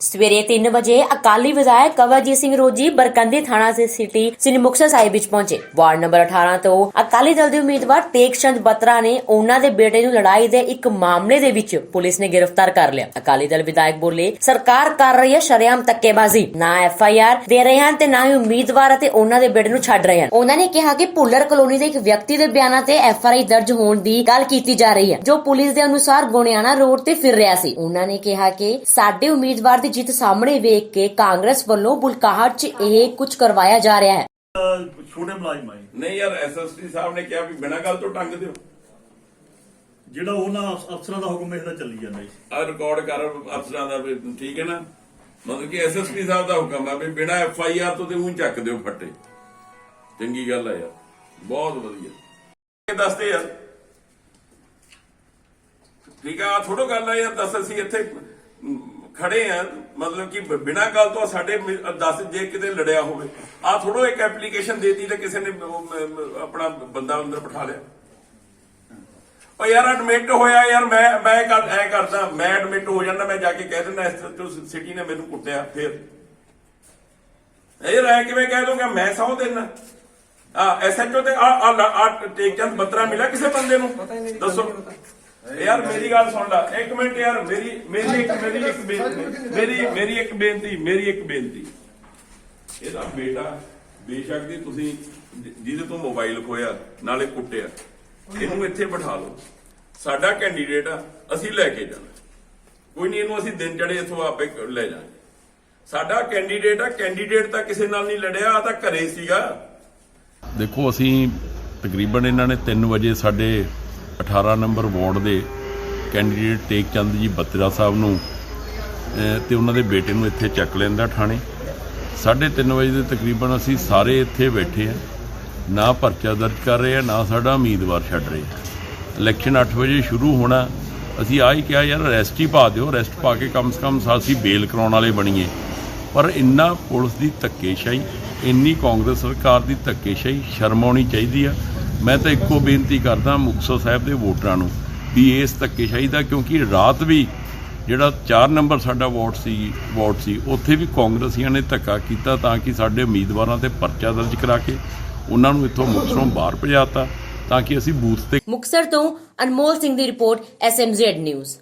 ਸਵੇਰੇ 3 ਵਜੇ ਅਕਾਲੀ ਵਿਧਾਇਕ ਕਵਰਜੀਤ ਸਿੰਘ ਰੋਜੀ ਬਰਕੰਦੀ ਥਾਣਾ ਦੇ ਸਿਟੀ, ਸ੍ਰੀ ਮੁਕਤਸਰ ਸਾਹਿਬ ਵਿੱਚ ਪਹੁੰਚੇ। ਵਾਰਡ ਨੰਬਰ 18 ਤੋਂ ਅਕਾਲੀ ਦਲ ਦੇ ਉਮੀਦਵਾਰ ਤੇਗਚੰਦ ਬੱਤਰਾ ਨੇ ਉਹਨਾਂ ਦੇ ਬੇਟੇ ਨੂੰ ਲੜਾਈ ਦੇ ਇੱਕ ਮਾਮਲੇ ਦੇ ਵਿੱਚ ਪੁਲਿਸ ਨੇ ਗ੍ਰਿਫਤਾਰ ਕਰ ਲਿਆ। ਅਕਾਲੀ ਦਲ ਵਿਧਾਇਕ ਬੋਲੇ, ਸਰਕਾਰ ਕਰ ਰਹੀ ਹੈ ਸ਼ਰੇਆਮ ਧੱਕੇਬਾਜ਼ੀ ਨਾ ਐਫ ਆਈ ਆਰ ਦੇ ਰਹੇ ਹਨ ਤੇ ਨਾ ਹੀ ਉਮੀਦਵਾਰ ਅਤੇ ਉਹਨਾਂ ਦੇ ਬੇਟੇ ਨੂੰ ਛੱਡ ਰਹੇ ਹਨ। ਉਹਨਾਂ ਨੇ ਕਿਹਾ ਕਿ ਭੁੱਲਰ ਕਲੋਨੀ ਦੇ ਇੱਕ ਵਿਅਕਤੀ ਦੇ ਬਿਆਨਾਂ ਤੇ ਐਫ ਆਰ ਆਈ ਦਰਜ ਹੋਣ ਦੀ ਗੱਲ ਕੀਤੀ ਜਾ ਰਹੀ ਹੈ, ਜੋ ਪੁਲਿਸ ਦੇ ਅਨੁਸਾਰ ਗੋਨਿਆਣਾ ਰੋਡ ਤੇ ਫਿਰ ਰਿਹਾ ਸੀ। ਉਹਨਾਂ ਨੇ ਕਿਹਾ ਕਿ ਸਾਡੇ ਉਮੀਦਵਾਰ ਦੀ ਜਿੱਤ ਸਾਹਮਣੇ ਵੇਖ ਕੇ ਕਾਂਗਰਸ ਵੱਲੋਂ ਬੁਲਕਾਹਟ 'ਚ ਇਹ ਕੁਝ ਕਰਵਾਇਆ ਜਾ ਰਿਹਾ ਹੈ। ਛੋਟੇ ਮੁਲਾਜ਼ਮ ਆਏ ਨਹੀਂ ਯਾਰ ਐਸਐਸਪੀ ਸਾਹਿਬ ਨੇ ਕਿਹਾ ਵੀ ਬਿਨਾਂ ਗੱਲ ਤੋਂ ਟੰਗ ਦਿਓ। ਜਿਹੜਾ ਉਹਨਾਂ ਅਫ- ਅਫਸਰਾਂ ਦਾ ਹੁਕਮ ਇਹਦਾ ਚੱਲੀ ਜਾਂਦਾ ਜੀ। ਆ ਰਿਕਾਰਡ ਕਰ ਅਫਸਰਾਂ ਦਾ ਵੀ ਠੀਕ ਹੈ ਨਾ। ਮਤਲਬ ਕਿ ਐਸਐਸਪੀ ਸਾਹਿਬ ਦਾ ਹੁਕਮ ਹੈ ਵੀ ਬਿਨਾਂ ਐਫ ਆਈ ਆਰ ਤੋਂ ਤੇ ਊਂ ਚੱਕ ਦਿਓ ਫੱਟੇ। ਚੰਗੀ ਗੱਲ ਹੈ ਯਾਰ। ਬਹੁਤ ਵਧੀਆ। ਇਹ ਦੱਸਦੇ ਯਾਰ ਠੀਕ ਆ ਥੋੜੋ ਗੱਲ ਹੈ ਯਾਰ ਦੱਸ ਅਸੀਂ ਇੱਥੇ ਖੜੇ ਆ ਮਤਲਬ ਕਿ ਬਿਨਾਂ ਗੱਲ ਤੋਂ ਸਾਡੇ ਮ- ਦੱਸ ਜੇ ਕਿਤੇ ਲੜਿਆ ਹੋਵੇ। ਆ ਥੋੜੋ ਇੱਕ ਐਪਲੀਕੇਸ਼ਨ ਦੇਤੀ ਤੇ ਕਿਸੇ ਨੇ ਉਹ ਆਪਣਾ ਬੰਦਾ ਅੰਦਰ ਬਿਠਾ ਲਿਆ। ਓ ਯਾਰ ਐਡਮਿਟ ਹੋਇਆ ਯਾਰ ਮੈਂ ਮੈਂ ਕਰ ਐ ਕਰਦਾ ਮੈਂ ਐਡਮਿਟ ਹੋ ਜਾਂਦਾ ਮੈਂ ਜਾ ਕੇ ਕਹਿ ਦਿੰਦਾ ਇਸ ਤੋਂ ਸਿਟੀ ਨੇ ਮੈਨੂੰ ਕੁੱਟਿਆ ਫਿਰ। ਇਹ ਰਹਿ ਕਿਵੇਂ ਕਹਿ ਦੂੰਗਾ ਮੈਂ ਸਹੁੰ ਦੇਣਾ ਆ ਐਸਐਚਓ ਤੇ ਆ ਆ ਆ ਟੇਕਚੰਦ ਬੱਤਰਾ ਮਿਲਿਆ ਕਿਸੇ ਬੰਦੇ ਨੂੰ? ਦੱਸੋ। ਯਾਰ ਮੇਰੀ ਗੱਲ ਸੁਣ ਲੈ ਇੱਕ ਮਿੰਟ ਯਾਰ ਮੇਰੀ ਮੇਰੀ ਇੱਕ ਮੇਰੀ ਇੱਕ ਬੇਨਤੀ ਮੇਰੀ ਮੇਰੀ ਇੱਕ ਬੇਨਤੀ ਮੇਰੀ ਇੱਕ ਬੇਨਤੀ। ਇਹਦਾ ਬੇਟਾ ਬੇਸ਼ੱਕ ਦੀ ਤੁਸੀਂ ਜਿਹਦੇ ਤੋਂ ਮੋਬਾਈਲ ਖੋਇਆ ਨਾਲੇ ਕੁੱਟਿਆ ਇਹਨੂੰ ਇੱਥੇ ਬਿਠਾ ਲਓ। ਸਾਡਾ ਕੈਂਡੀਡੇਟ ਆ ਅਸੀਂ ਲੈ ਕੇ ਜਾਣਾ। ਕੋਈ ਨਹੀਂ ਇਹਨੂੰ ਅਸੀਂ ਦਿਨ ਚੜੇ ਇਥੋਂ ਆਪੇ ਲੈ ਜਾਵਾਂਗੇ। ਸਾਡਾ ਕੈਂਡੀਡੇਟ ਆ ਕੈਂਡੀਡੇਟ ਤਾਂ ਕਿਸੇ ਨਾਲ ਨਹੀਂ ਲੜਿਆ ਆ ਤਾਂ ਘਰੇ ਸੀਗਾ। ਦੇਖੋ ਅਸੀਂ ਤਕਰੀਬਨ ਇਹਨਾਂ ਨੇ 3 ਵਜੇ ਸਾਡੇ 18 ਨੰਬਰ ਵਾਰਡ ਦੇ ਕੈਂਡੀਡੇਟ ਟੇਕ ਚੰਦ ਜੀ ਬੱਤਰਾ ਸਾਹਿਬ ਨੂੰ ਅਹ, ਤੇ ਉਹਨਾਂ ਦੇ ਬੇਟੇ ਨੂੰ ਇੱਥੇ ਚੱਕ ਲੈਂਦਾ ਥਾਣੇ। 3:30 ਵਜੇ ਦੇ ਤਕਰੀਬਨ ਅਸੀਂ ਸਾਰੇ ਇੱਥੇ ਬੈਠੇ ਆ ਨਾ ਪਰਚਾ ਦਰਜ ਕਰ ਰਹੇ ਆ ਨਾ ਸਾਡਾ ਉਮੀਦਵਾਰ ਛੱਡ ਰਹੇ ਆ ਇਲੈਕਸ਼ਨ 8 ਵਜੇ ਸ਼ੁਰੂ ਹੋਣਾ ਅਸੀਂ ਆ ਹੀ ਕਿਹਾ ਯਾਰ ਅਰੈਸਟ ਹੀ ਪਾ ਦਿਓ ਅਰੈਸਟ ਪਾ ਕੇ ਕਮ ਸੇ ਕਮ ਅਸੀਂ ਬੇਲ ਕਰਾਉਣ ਵਾਲੇ ਬਣੀਏ। ਪਰ ਇੰਨਾ ਪੁਲਿਸ ਦੀ ਧੱਕੇਸ਼ਾਹੀ ਇੰਨੀ ਕਾਂਗਰਸ ਸਰਕਾਰ ਦੀ ਧੱਕੇਸ਼ਾਹੀ ਸ਼ਰਮ ਆਉਣੀ ਚਾਹੀਦੀ ਆ। ਮੈਂ ਤਾਂ ਇੱਕੋ ਬੇਨਤੀ ਕਰਦਾ ਮੁਕਤਸਰ ਸਾਹਿਬ ਦੇ ਵੋਟਰਾਂ ਨੂੰ ਵੀ ਇਸ ਧੱਕੇਸ਼ਾਹੀ ਦਾ, ਕਿਉਂਕਿ ਰਾਤ ਵੀ ਜਿਹੜਾ 4 ਨੰਬਰ ਸਾਡਾ ਵਾਰਡ ਸੀ ਵਾਰਡ ਸੀ, ਉੱਥੇ ਵੀ ਕਾਂਗਰਸੀਆਂ ਨੇ ਧੱਕਾ ਕੀਤਾ ਤਾਂ ਕਿ ਸਾਡੇ ਉਮੀਦਵਾਰਾਂ ਤੇ ਪਰਚਾ ਦਰਜ ਕਰਾ ਕੇ ਉਹਨਾਂ ਨੂੰ ਇੱਥੋਂ ਮੁਕਤਸਰੋਂ ਬਾਹਰ ਭਜਾਤਾ, ਤਾਂ ਕਿ ਅਸੀਂ ਬੂਥ ਤੇ ਮੁਕਤਸਰ ਤੋਂ ਅਨਮੋਲ ਸਿੰਘ ਦੀ ਰਿਪੋਰਟ ਐਸਐਮਜ਼ੈਡ ਨਿਊਜ਼